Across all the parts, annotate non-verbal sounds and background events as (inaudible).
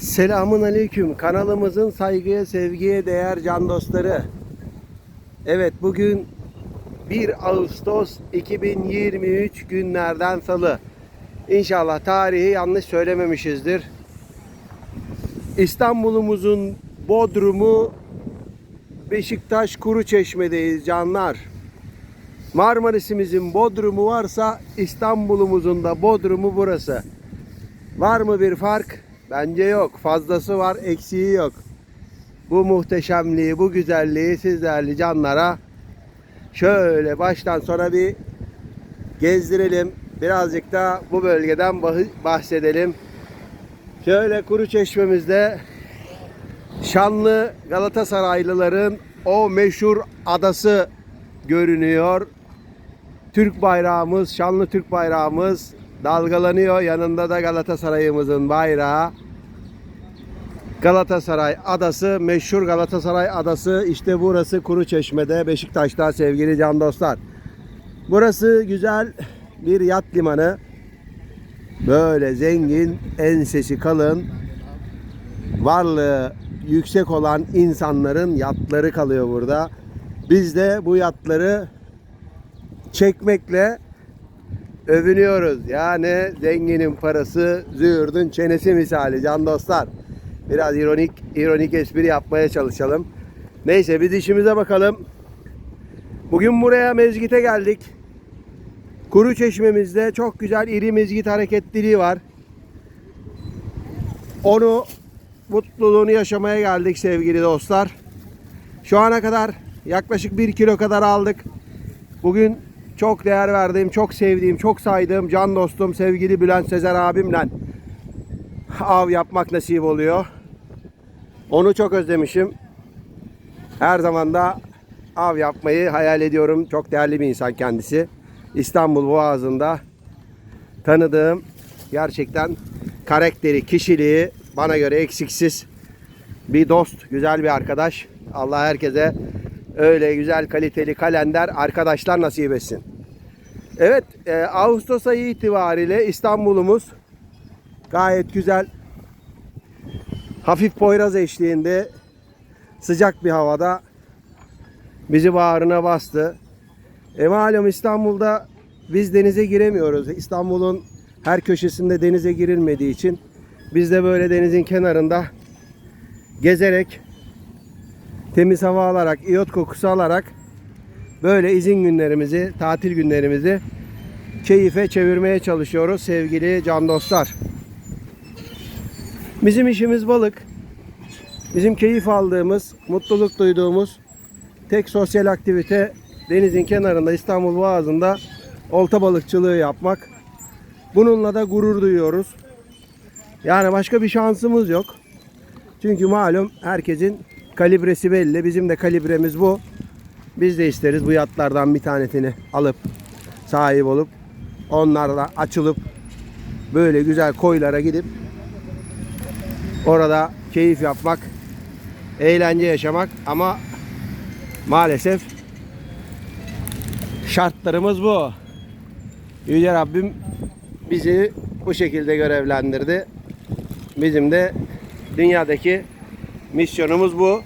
Selamun Aleyküm. Kanalımızın saygıya, sevgiye değer can dostları. Evet bugün 1 Ağustos 2023 günlerden salı. İnşallah tarihi yanlış söylememişizdir. İstanbul'umuzun Bodrum'u Beşiktaş Kuruçeşme'deyiz canlar. Marmaris'imizin Bodrum'u varsa İstanbul'umuzun da Bodrum'u burası. Var mı bir fark? Bence yok. Fazlası var, eksiği yok. Bu muhteşemliği, bu güzelliği siz değerli canlara şöyle baştan sona bir gezdirelim. Birazcık da bu bölgeden bah- bahsedelim. Şöyle kuru çeşmemizde şanlı Galatasaraylıların o meşhur adası görünüyor. Türk bayrağımız, şanlı Türk bayrağımız dalgalanıyor. Yanında da Galatasaray'ımızın bayrağı. Galatasaray Adası, meşhur Galatasaray Adası işte burası Kuruçeşme'de Beşiktaş'ta sevgili can dostlar. Burası güzel bir yat limanı. Böyle zengin, ensesi kalın, varlığı yüksek olan insanların yatları kalıyor burada. Biz de bu yatları çekmekle övünüyoruz. Yani zenginin parası züğürdün çenesi misali can dostlar. Biraz ironik ironik espri yapmaya çalışalım. Neyse biz işimize bakalım. Bugün buraya mezgite geldik. Kuru çeşmemizde çok güzel iri mezgit hareketliliği var. Onu mutluluğunu yaşamaya geldik sevgili dostlar. Şu ana kadar yaklaşık 1 kilo kadar aldık. Bugün çok değer verdiğim, çok sevdiğim, çok saydığım can dostum sevgili Bülent Sezer abimle av yapmak nasip oluyor. Onu çok özlemişim. Her zaman da av yapmayı hayal ediyorum. Çok değerli bir insan kendisi. İstanbul Boğazı'nda tanıdığım gerçekten karakteri, kişiliği bana göre eksiksiz bir dost, güzel bir arkadaş. Allah herkese öyle güzel kaliteli kalender arkadaşlar nasip etsin. Evet, e, Ağustos ayı itibariyle İstanbul'umuz gayet güzel. Hafif Poyraz eşliğinde sıcak bir havada bizi bağrına bastı. E malum İstanbul'da biz denize giremiyoruz. İstanbul'un her köşesinde denize girilmediği için biz de böyle denizin kenarında gezerek temiz hava alarak, iyot kokusu alarak böyle izin günlerimizi, tatil günlerimizi keyfe çevirmeye çalışıyoruz sevgili can dostlar. Bizim işimiz balık. Bizim keyif aldığımız, mutluluk duyduğumuz tek sosyal aktivite denizin kenarında İstanbul Boğazı'nda olta balıkçılığı yapmak. Bununla da gurur duyuyoruz. Yani başka bir şansımız yok. Çünkü malum herkesin kalibresi belli. Bizim de kalibremiz bu. Biz de isteriz bu yatlardan bir tanesini alıp sahip olup onlarla açılıp böyle güzel koylara gidip orada keyif yapmak, eğlence yaşamak ama maalesef şartlarımız bu. Yüce Rabbim bizi bu şekilde görevlendirdi. Bizim de dünyadaki misyonumuz bu.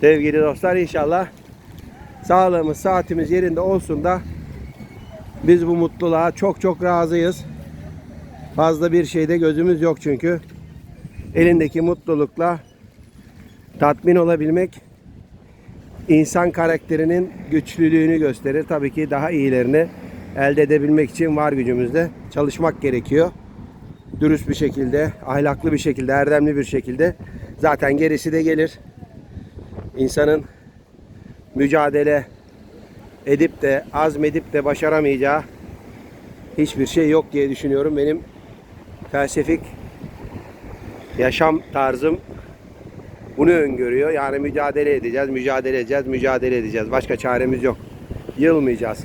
Sevgili dostlar inşallah sağlığımız, saatimiz yerinde olsun da biz bu mutluluğa çok çok razıyız. Fazla bir şeyde gözümüz yok çünkü. Elindeki mutlulukla tatmin olabilmek insan karakterinin güçlülüğünü gösterir. Tabii ki daha iyilerini elde edebilmek için var gücümüzde çalışmak gerekiyor. Dürüst bir şekilde, ahlaklı bir şekilde, erdemli bir şekilde. Zaten gerisi de gelir. İnsanın mücadele edip de azmedip de başaramayacağı hiçbir şey yok diye düşünüyorum. Benim felsefik yaşam tarzım bunu öngörüyor. Yani mücadele edeceğiz, mücadele edeceğiz, mücadele edeceğiz. Başka çaremiz yok. Yılmayacağız.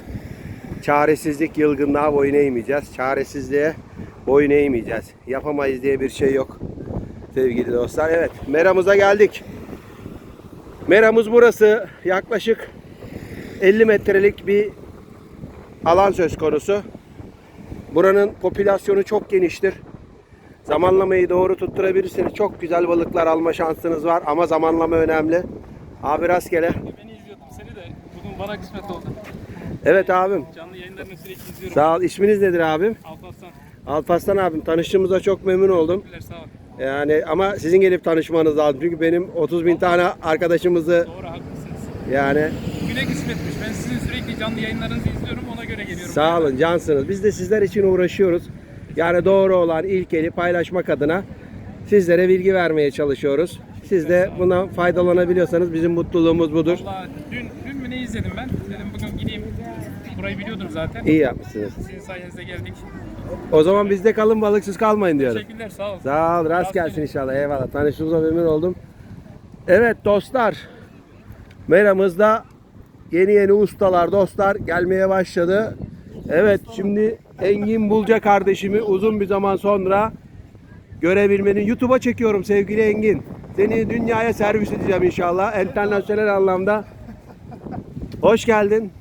Çaresizlik, yılgınlığa boyun eğmeyeceğiz. Çaresizliğe boyun eğmeyeceğiz. Yapamayız diye bir şey yok. Sevgili dostlar. Evet, meramıza geldik. Meramız burası. Yaklaşık 50 metrelik bir alan söz konusu. Buranın popülasyonu çok geniştir. Zamanlamayı doğru tutturabilirseniz çok güzel balıklar alma şansınız var ama zamanlama önemli. Abi rastgele. Beni izliyordum seni de bugün bana kısmet oldu. Evet abim. Canlı yayınlarını sürekli izliyorum. Sağ ol. İsminiz nedir abim? Alparslan. Alparslan abim. Tanıştığımıza çok memnun oldum. Teşekkürler sağ ol. Yani ama sizin gelip tanışmanız lazım. Çünkü benim 30 bin tane arkadaşımızı Doğru haklısınız. yani Güne kısmetmiş. Ben sizin sürekli canlı yayınlarınızı izliyorum ona göre geliyorum. sağ olun cansınız. Biz de sizler için uğraşıyoruz. Yani doğru olan ilkeli paylaşmak adına sizlere bilgi vermeye çalışıyoruz. Siz de bundan faydalanabiliyorsanız bizim mutluluğumuz budur. Valla dün, dün mü ne izledim ben? Dedim bugün gideyim. Burayı biliyordum zaten. İyi yapmışsınız. Sizin sayenizde geldik. O zaman bizde kalın balıksız kalmayın diyorum. Teşekkürler sağ ol. Sağ ol, rast gelsin inşallah. Eyvallah. Tanıştığımıza memnun oldum. Evet dostlar. Meramızda yeni yeni ustalar, dostlar gelmeye başladı. Evet, şimdi Engin Bulca kardeşimi uzun bir zaman sonra görebilmenin YouTube'a çekiyorum sevgili Engin. Seni dünyaya servis edeceğim inşallah. Internasyonel anlamda. Hoş geldin.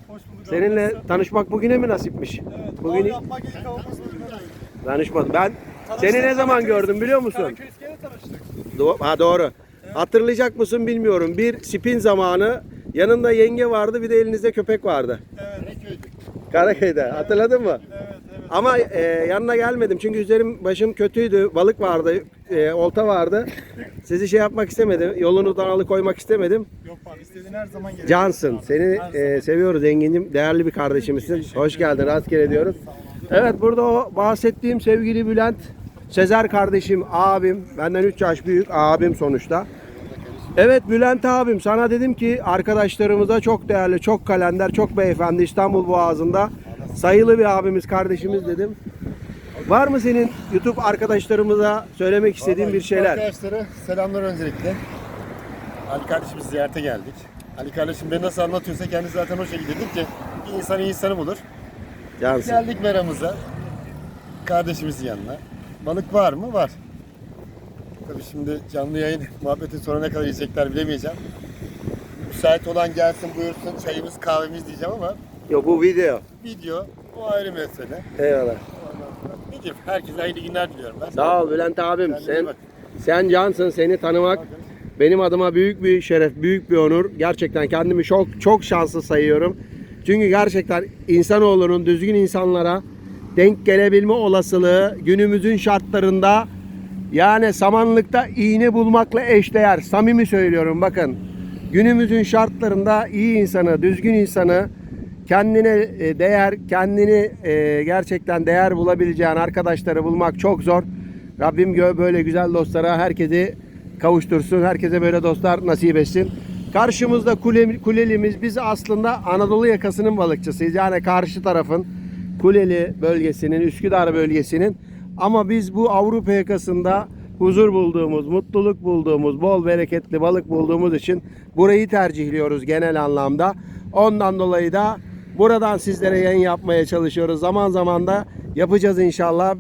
Seninle tanışmak bugüne mi nasipmiş? Bugün Bugün yapmak ilk avımız bugün oldu. tanışmadım. Ben seni ne zaman gördüm biliyor musun? Karaköy iskele tanıştık. Do- ha doğru. Hatırlayacak mısın bilmiyorum. Bir spin zamanı yanında yenge vardı bir de elinizde köpek vardı. Evet. Karaköy'de. Hatırladın mı? Evet, evet. Ama e, yanına gelmedim çünkü üzerim başım kötüydü. Balık vardı, e, olta vardı. Sizi şey yapmak istemedim. Yolunuzdan alıkoymak istemedim. Yok abi istediğin her zaman gelir. Cansın. Seni e, seviyoruz Engin'cim. Değerli bir kardeşimizsin. Hoş geldin. Rastgele diyoruz. Evet burada o bahsettiğim sevgili Bülent. Sezer kardeşim, abim. Benden 3 yaş büyük. Abim sonuçta. Evet Bülent abim sana dedim ki arkadaşlarımıza çok değerli, çok kalender, çok beyefendi İstanbul Boğazı'nda sayılı bir abimiz, kardeşimiz dedim. Var mı senin YouTube arkadaşlarımıza söylemek istediğin bir şeyler? Arkadaşlara selamlar öncelikle. Ali kardeşimizi ziyarete geldik. Ali kardeşim beni nasıl anlatıyorsa kendisi zaten o şekilde dedik ki bir insan iyi insanı bulur. Cansın. Geldik meramıza. Kardeşimizin yanına. Balık var mı? Var. Tabii şimdi canlı yayın (laughs) muhabbetin sonra ne kadar yiyecekler bilemeyeceğim. Müsait olan gelsin buyursun çayımız kahvemiz diyeceğim ama Yok bu video. video o ayrı mesele. Eyvallah. Diyeyim herkese hayırlı günler diliyorum ben. Sağ ol Bülent abim. Kendine Sen bak. sen cansın. Seni tanımak benim adıma büyük bir şeref, büyük bir onur. Gerçekten kendimi çok çok şanslı sayıyorum. Çünkü gerçekten insanoğlunun düzgün insanlara denk gelebilme olasılığı günümüzün şartlarında yani samanlıkta iğne bulmakla eşdeğer. Samimi söylüyorum bakın. Günümüzün şartlarında iyi insanı, düzgün insanı kendine e, değer, kendini e, gerçekten değer bulabileceğin arkadaşları bulmak çok zor. Rabbim böyle güzel dostlara herkesi kavuştursun. Herkese böyle dostlar nasip etsin. Karşımızda kule, kulelimiz biz aslında Anadolu yakasının balıkçısıyız. Yani karşı tarafın Kuleli bölgesinin, Üsküdar bölgesinin ama biz bu Avrupa yakasında huzur bulduğumuz, mutluluk bulduğumuz, bol bereketli balık bulduğumuz için burayı tercihliyoruz genel anlamda. Ondan dolayı da buradan sizlere yayın yapmaya çalışıyoruz. Zaman zaman da yapacağız inşallah.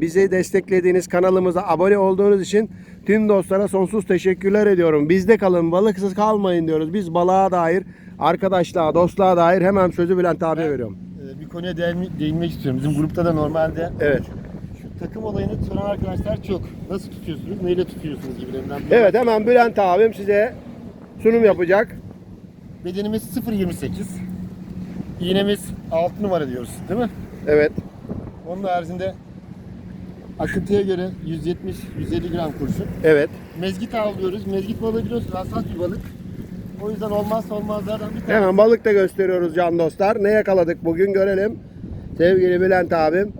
Bizi desteklediğiniz kanalımıza abone olduğunuz için tüm dostlara sonsuz teşekkürler ediyorum. Bizde kalın, balıksız kalmayın diyoruz. Biz balığa dair, arkadaşlığa, dostluğa dair hemen sözü Bülent abiye veriyorum. Ee, Bir konuya değinmek, istiyorum. Bizim grupta da normalde Evet. Takım olayını soran arkadaşlar çok. Nasıl tutuyorsunuz, neyle tutuyorsunuz gibilerinden. Evet hemen Bülent abim size sunum yapacak. Bedenimiz 0.28. İğnemiz 6 numara diyoruz değil mi? Evet. Onun haricinde akıntıya göre 170-150 gram kurşun. Evet. Mezgit avlıyoruz. Mezgit balığı biliyorsunuz hassas bir balık. O yüzden olmazsa olmazlardan bir tanesi. Hemen balık da gösteriyoruz can dostlar. Ne yakaladık bugün görelim. Sevgili Bülent abim.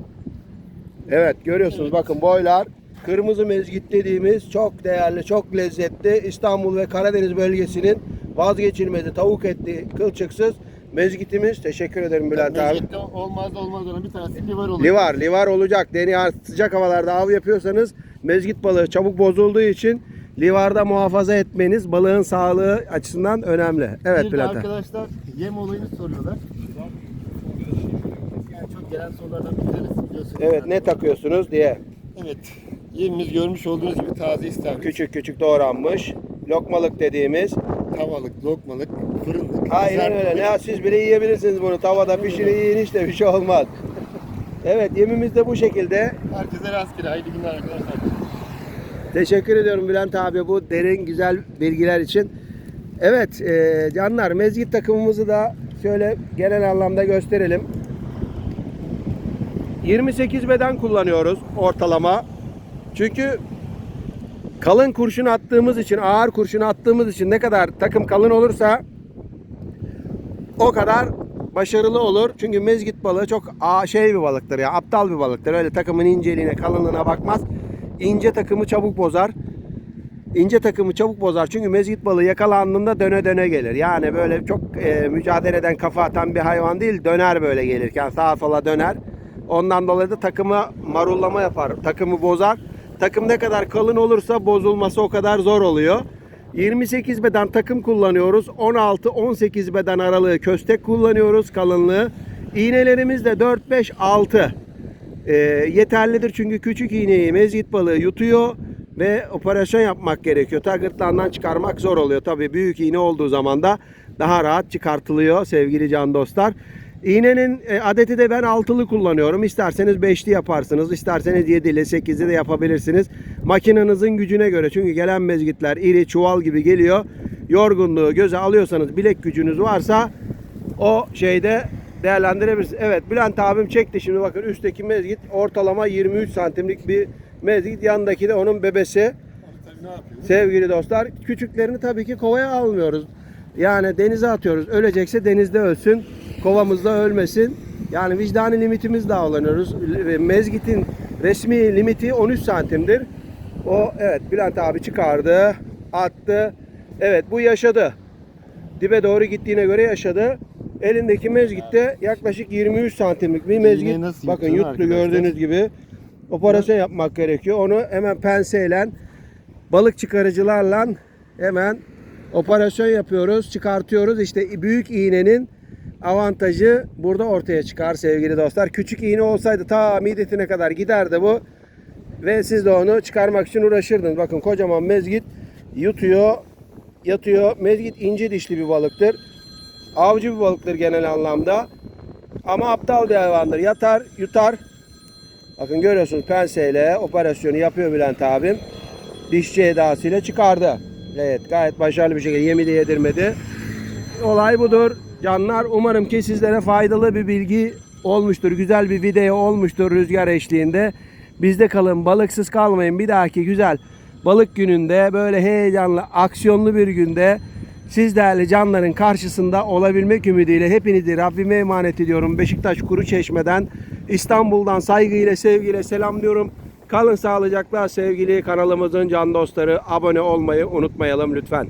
Evet görüyorsunuz bakın boylar. Kırmızı mezgit dediğimiz çok değerli, çok lezzetli İstanbul ve Karadeniz bölgesinin vazgeçilmezi tavuk etli kılçıksız mezgitimiz. Teşekkür ederim Bülent abi. Mezgitte olmazsa olmazlardan bir tanesi livar olur. Livar, livar olacak. Deniz sıcak havalarda av yapıyorsanız mezgit balığı çabuk bozulduğu için livarda muhafaza etmeniz balığın sağlığı açısından önemli. Evet bir Bülent abi. arkadaşlar yem olayını soruyorlar. Yani çok gelen sorulardan bir tanesi biliyorsunuz. Evet ne takıyorsunuz diye. Evet. Yemimiz görmüş olduğunuz gibi taze istavrit. Küçük küçük doğranmış. Lokmalık dediğimiz. Tavalık, lokmalık, fırınlık. Aynen öyle. Ne siz bile yiyebilirsiniz bunu. Tavada pişirin yiyin işte bir şey olmaz. Evet yemimiz de bu şekilde. Herkese rastgele. Hayırlı günler arkadaşlar. Teşekkür ediyorum Bülent abi bu derin güzel bilgiler için. Evet e, canlar mezgit takımımızı da şöyle genel anlamda gösterelim. 28 beden kullanıyoruz ortalama. Çünkü kalın kurşun attığımız için, ağır kurşun attığımız için ne kadar takım kalın olursa o kadar başarılı olur. Çünkü mezgit balığı çok şey bir balıktır ya, aptal bir balıktır. Öyle takımın inceliğine, kalınlığına bakmaz. İnce takımı çabuk bozar. İnce takımı çabuk bozar. Çünkü mezgit balığı yakalandığında döne döne gelir. Yani böyle çok e, mücadeleden kafa atan bir hayvan değil. Döner böyle gelirken sağa sola döner. Ondan dolayı da takımı marullama yapar. Takımı bozar. Takım ne kadar kalın olursa bozulması o kadar zor oluyor. 28 beden takım kullanıyoruz. 16-18 beden aralığı köstek kullanıyoruz kalınlığı. İğnelerimiz de 4, 5, 6 e, yeterlidir çünkü küçük iğneyi mezgit balığı yutuyor ve operasyon yapmak gerekiyor. Ta çıkarmak zor oluyor. Tabii büyük iğne olduğu zaman da daha rahat çıkartılıyor sevgili can dostlar. İğnenin e, adeti de ben altılı kullanıyorum. İsterseniz beşli yaparsınız. isterseniz yedili, sekizli de yapabilirsiniz. Makinenizin gücüne göre. Çünkü gelen mezgitler iri çuval gibi geliyor. Yorgunluğu göze alıyorsanız bilek gücünüz varsa o şeyde değerlendirebilirsiniz. Evet Bülent abim çekti şimdi bakın üstteki mezgit ortalama 23 santimlik bir mezgit. Yanındaki de onun bebesi. Sevgili dostlar küçüklerini tabii ki kovaya almıyoruz. Yani denize atıyoruz. Ölecekse denizde ölsün. Kovamızda ölmesin. Yani vicdani limitimiz davranıyoruz. Mezgitin resmi limiti 13 santimdir. O evet Bülent abi çıkardı. Attı. Evet bu yaşadı. Dibe doğru gittiğine göre yaşadı. Elindeki mezgitte yaklaşık 23 santimlik bir mezgit. Bakın yuttu arkadaşlar? gördüğünüz gibi. Operasyon yapmak gerekiyor. Onu hemen penseyle balık çıkarıcılarla hemen operasyon yapıyoruz, çıkartıyoruz. İşte büyük iğnenin avantajı burada ortaya çıkar sevgili dostlar. Küçük iğne olsaydı ta midetine kadar giderdi bu. Ve siz de onu çıkarmak için uğraşırdınız. Bakın kocaman mezgit yutuyor, yatıyor. Mezgit ince dişli bir balıktır. Avcı bir balıktır genel anlamda. Ama aptal bir hayvandır. Yatar, yutar. Bakın görüyorsunuz penseyle operasyonu yapıyor Bülent abim. Dişçi edasıyla çıkardı. Evet gayet başarılı bir şekilde yemi de yedirmedi. Olay budur. Canlar umarım ki sizlere faydalı bir bilgi olmuştur. Güzel bir video olmuştur rüzgar eşliğinde. Bizde kalın balıksız kalmayın. Bir dahaki güzel balık gününde böyle heyecanlı aksiyonlu bir günde siz değerli canların karşısında olabilmek ümidiyle hepinizi Rabbime emanet ediyorum. Beşiktaş Kuru Çeşme'den İstanbul'dan saygıyla sevgiyle selamlıyorum. Kalın sağlıcakla sevgili kanalımızın can dostları abone olmayı unutmayalım lütfen.